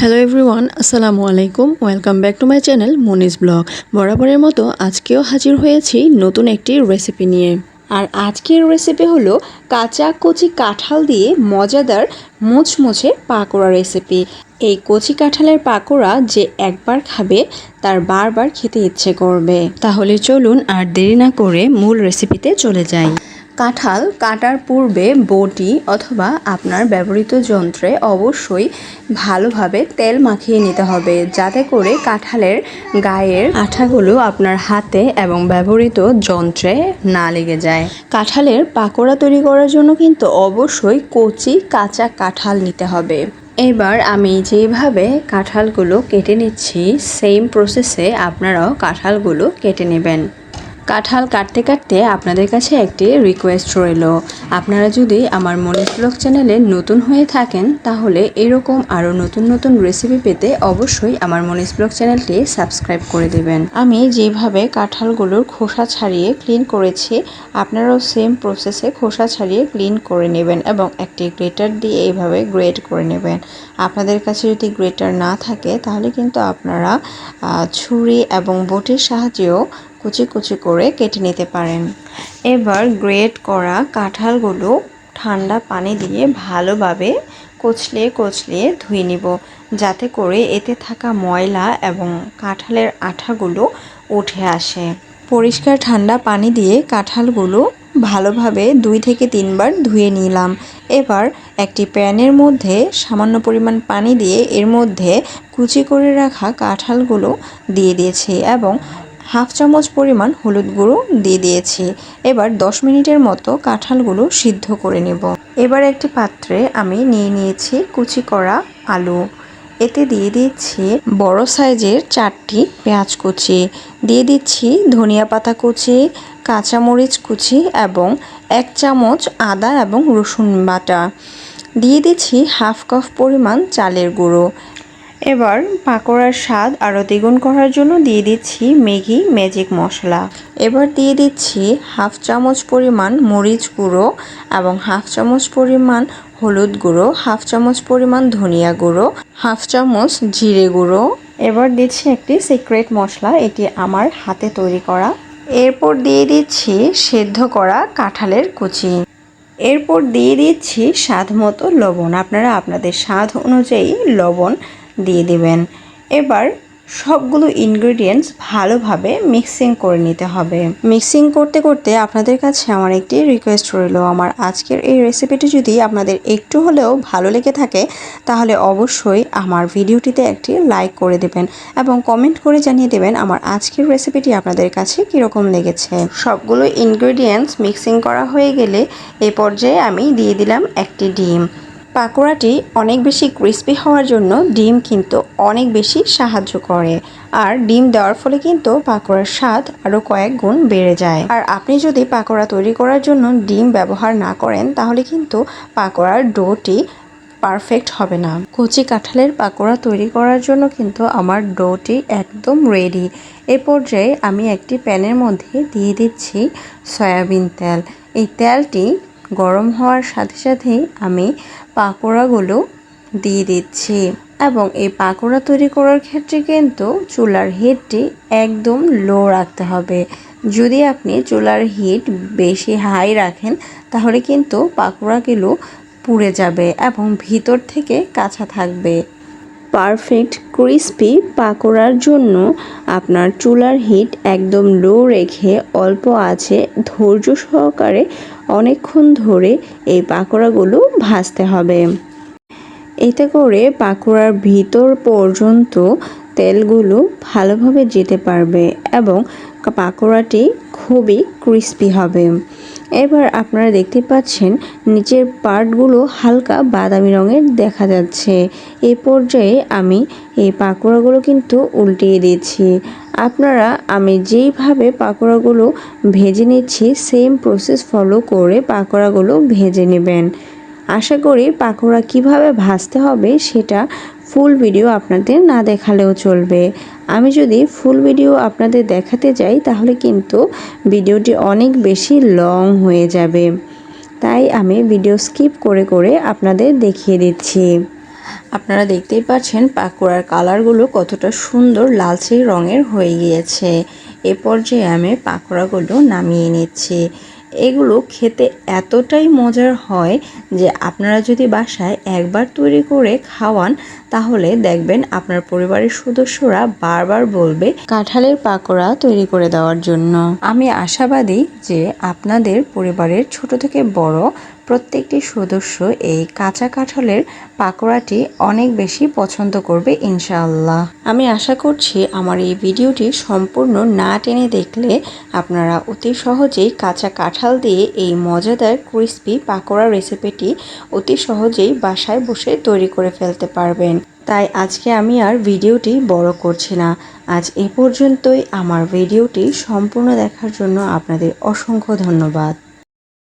Hello everyone আসসালামু আলাইকুম welcome back to my channel Moni's vlog বরাবরের মতো আজকেও হাজির হয়েছি নতুন একটি রেসিপি নিয়ে। আর আজকের রেসিপি হলো কাঁচা কচি কাঁঠাল দিয়ে মজাদার মুচমুচে পাকোড়া রেসিপি এই কচি কাঁঠালের পাকোড়া যে একবার খাবে, তার বারবার খেতে ইচ্ছে করবে। তাহলে চলুন আর দেরি না করে মূল রেসিপিতে চলে যাই। কাঁঠাল কাটার পূর্বে বটি অথবা আপনার ব্যবহৃত যন্ত্রে অবশ্যই ভালোভাবে তেল মাখিয়ে নিতে হবে, যাতে করে কাঁঠালের গায়ের আঠাগুলো আপনার হাতে এবং ব্যবহৃত যন্ত্রে না লেগে যায়। কাঁঠালের পাকোড়া তৈরি করার জন্য কিন্তু অবশ্যই কচি কাঁচা কাঁঠাল নিতে হবে। এবার আমি যেভাবে কাঁঠালগুলো কেটে নিচ্ছি সেম প্রসেসে আপনারাও কাঁঠালগুলো কেটে নেবেন। কাঁঠাল কাটতে কাটতে আপনাদের কাছে একটি রিকোয়েস্ট রইল। আপনারা যদি আমার মনিশ ব্লগ চ্যানেলে নতুন হয়ে থাকেন, তাহলে এরকম আরও নতুন নতুন রেসিপি পেতে অবশ্যই আমার মনিশ ব্লগ চ্যানেলটি সাবস্ক্রাইব করে দেবেন। আমি যেভাবে কাঁঠালগুলোর খোসা ছাড়িয়ে ক্লিন করেছি, আপনারাও সেম প্রসেসে খোসা ছাড়িয়ে ক্লিন করে নেবেন এবং একটি গ্রেটার দিয়ে এইভাবে গ্রেট করে নেবেন। আপনাদের কাছে যদি গ্রেটার না থাকে, তাহলে কিন্তু আপনারা ছুরি এবং বটির সাহায্যেও কুচি কুচি করে কেটে নিতে পারেন। এবার গ্রেট করা কাঁঠালগুলো ঠান্ডা পানি দিয়ে ভালোভাবে কচলিয়ে কচলিয়ে ধুয়ে নিব, যাতে করে এতে থাকা ময়লা এবং কাঁঠালের আঠাগুলো উঠে আসে। পরিষ্কার ঠান্ডা পানি দিয়ে কাঁঠালগুলো ভালোভাবে দুই থেকে তিনবার ধুয়ে নিলাম। এবার একটি প্যানের মধ্যে সামান্য পরিমাণ পানি দিয়ে এর মধ্যে কুচি করে রাখা কাঁঠালগুলো দিয়ে দিয়েছি এবং হাফ চামচ পরিমাণ হলুদ গুঁড়ো দিয়ে দিয়েছি। এবার 10 মিনিটের মতো কাঁঠালগুলো সিদ্ধ করে নেব। এবার একটি পাত্রে আমি নিয়ে নিয়েছি কুচি করা আলু। এতে দিয়ে দিচ্ছি বড় সাইজের চারটি পেঁয়াজ কুচি। দিয়ে দিচ্ছি ধনিয়া পাতা কুচি, কাঁচামরিচ কুচি এবং এক চামচ আদা এবং রসুন বাটা। দিয়ে দিচ্ছি হাফ কাপ পরিমাণ চালের গুঁড়ো। এবার পাকোড়ার স্বাদ আরও দ্বিগুণ করার জন্য দিয়ে দিচ্ছি ম্যাগি ম্যাজিক মশলা। এবার দিয়ে দিচ্ছি হাফ চামচ পরিমাণ মরিচ গুঁড়ো এবং হাফ চামচ পরিমাণ হলুদ গুঁড়ো, হাফ চামচ পরিমাণ ধনিয়া গুঁড়ো, হাফ চামচ জিরে গুঁড়ো। এবার দিচ্ছি একটি সিক্রেট মশলা, এটি আমার হাতে তৈরি করা। এরপর দিয়ে দিচ্ছি সেদ্ধ করা কাঁঠালের কুচি। এরপর দিয়ে দিচ্ছি স্বাদ মতো লবণ। আপনারা আপনাদের স্বাদ অনুযায়ী লবণ দিয়ে দিবেন। এবার সবগুলো ইনগ্রেডিয়েন্টস ভালোভাবে মিক্সিং করে নিতে হবে। মিক্সিং করতে করতে আপনাদের কাছে আমার একটি রিকোয়েস্ট রইল। আমার আজকের এই রেসিপিটি যদি আপনাদের একটু হলেও ভালো লেগে থাকে, তাহলে অবশ্যই আমার ভিডিওটিতে একটি লাইক করে দেবেন এবং কমেন্ট করে জানিয়ে দেবেন আমার আজকের রেসিপিটি আপনাদের কাছে কীরকম লেগেছে। সবগুলো ইনগ্রেডিয়েন্টস মিক্সিং করা হয়ে গেলে এ পর্যায়ে আমি দিয়ে দিলাম একটি ডিম। পাকোড়াটি অনেক বেশি ক্রিস্পি হওয়ার জন্য ডিম কিন্তু অনেক বেশি সাহায্য করে। আর ডিম দেওয়ার ফলে কিন্তু পাকোড়ার স্বাদ আরও কয়েক গুণ বেড়ে যায়। আর আপনি যদি পাকোড়া তৈরি করার জন্য ডিম ব্যবহার না করেন, তাহলে কিন্তু পাকোড়ার ডোটি পারফেক্ট হবে না। কচি কাঁঠালের পাকোড়া তৈরি করার জন্য কিন্তু আমার ডোটি একদম রেডি এ পর্যায়ে আমি একটি প্যানের মধ্যে দিয়ে দিচ্ছি সয়াবিন তেল। এই তেলটি গরম হওয়ার সাথে সাথেই আমি পাকোড়াগুলো দিয়ে দিচ্ছি। এবং এই পাকোড়া তৈরি করার ক্ষেত্রে কিন্তু চুলার হিটটি একদম লো রাখতে হবে। যদি আপনি চুলার হিট বেশি হাই রাখেন, তাহলে কিন্তু পাকোড়াগুলো পুড়ে যাবে এবং ভিতর থেকে কাঁচা থাকবে। পারফেক্ট ক্রিস্পি পাকোড়ার জন্য আপনার চুলার হিট একদম লো রেখে অল্প আছে ধৈর্য সহকারে অনেকক্ষণ ধরে এই পাকোড়াগুলো ভাজতে হবে। এতে করে পাকোড়ার ভিতর পর্যন্ত তেলগুলো ভালোভাবে যেতে পারবে এবং পাকোড়াটি খুবই ক্রিস্পি হবে। এবার আপনারা দেখতে পাচ্ছেন, নিচের পার্টগুলো হালকা বাদামি রঙের দেখা যাচ্ছে। এই পর্যায়ে আমি এই পাকোড়াগুলো কিন্তু উল্টিয়ে দিচ্ছি। আপনারা, আমি যেইভাবে পাকোড়াগুলো ভেজে নিচ্ছি সেম প্রসেস ফলো করে পাকোড়াগুলো ভেজে নেবেন। আশা করি পাকোড়া কীভাবে ভাজতে হবে, সেটা ফুল ভিডিও আপনাদের না দেখালেও চলবে। আমি যদি ফুল ভিডিও আপনাদের দেখাতে যাই, তাহলে কিন্তু ভিডিওটি অনেক বেশি লং হয়ে যাবে। তাই আমি ভিডিও স্কিপ করে করে আপনাদের দেখিয়ে দিচ্ছি। আপনারা দেখতেই পাচ্ছেন পাকোড়ার কালারগুলো কতটা সুন্দর লালচে রঙের হয়ে গিয়েছে। এ পর্যায়ে আমি পাকোড়াগুলো নামিয়ে নিচ্ছি। এগুলো খেতে এতটাই মজার হয় যে আপনারা যদি বাসায় একবার তৈরি করে খাওয়ান তাহলে দেখবেন আপনার পরিবারের সদস্যরা বারবার বলবে কাঁঠালের পাকোড়া তৈরি করে দেওয়ার জন্য। আমি আশাবাদী যে আপনাদের পরিবারের ছোট থেকে বড় প্রত্যেকটি সদস্য এই কাঁচা কাঁঠালের পাকোড়াটি অনেক বেশি পছন্দ করবে ইনশাআল্লাহ। আমি আশা করছি আমার এই ভিডিওটি সম্পূর্ণ না টেনে দেখলে আপনারা অতি সহজেই কাঁচা কাঁঠাল দিয়ে এই মজাদার ক্রিস্পি পাকোড়া রেসিপিটি অতি সহজেই বাসায় বসে তৈরি করে ফেলতে পারবেন। তাই আজকে আমি আর ভিডিওটি বড় করছি না। আজ এ পর্যন্তই। আমার ভিডিওটি সম্পূর্ণ দেখার জন্য আপনাদের অসংখ্য ধন্যবাদ।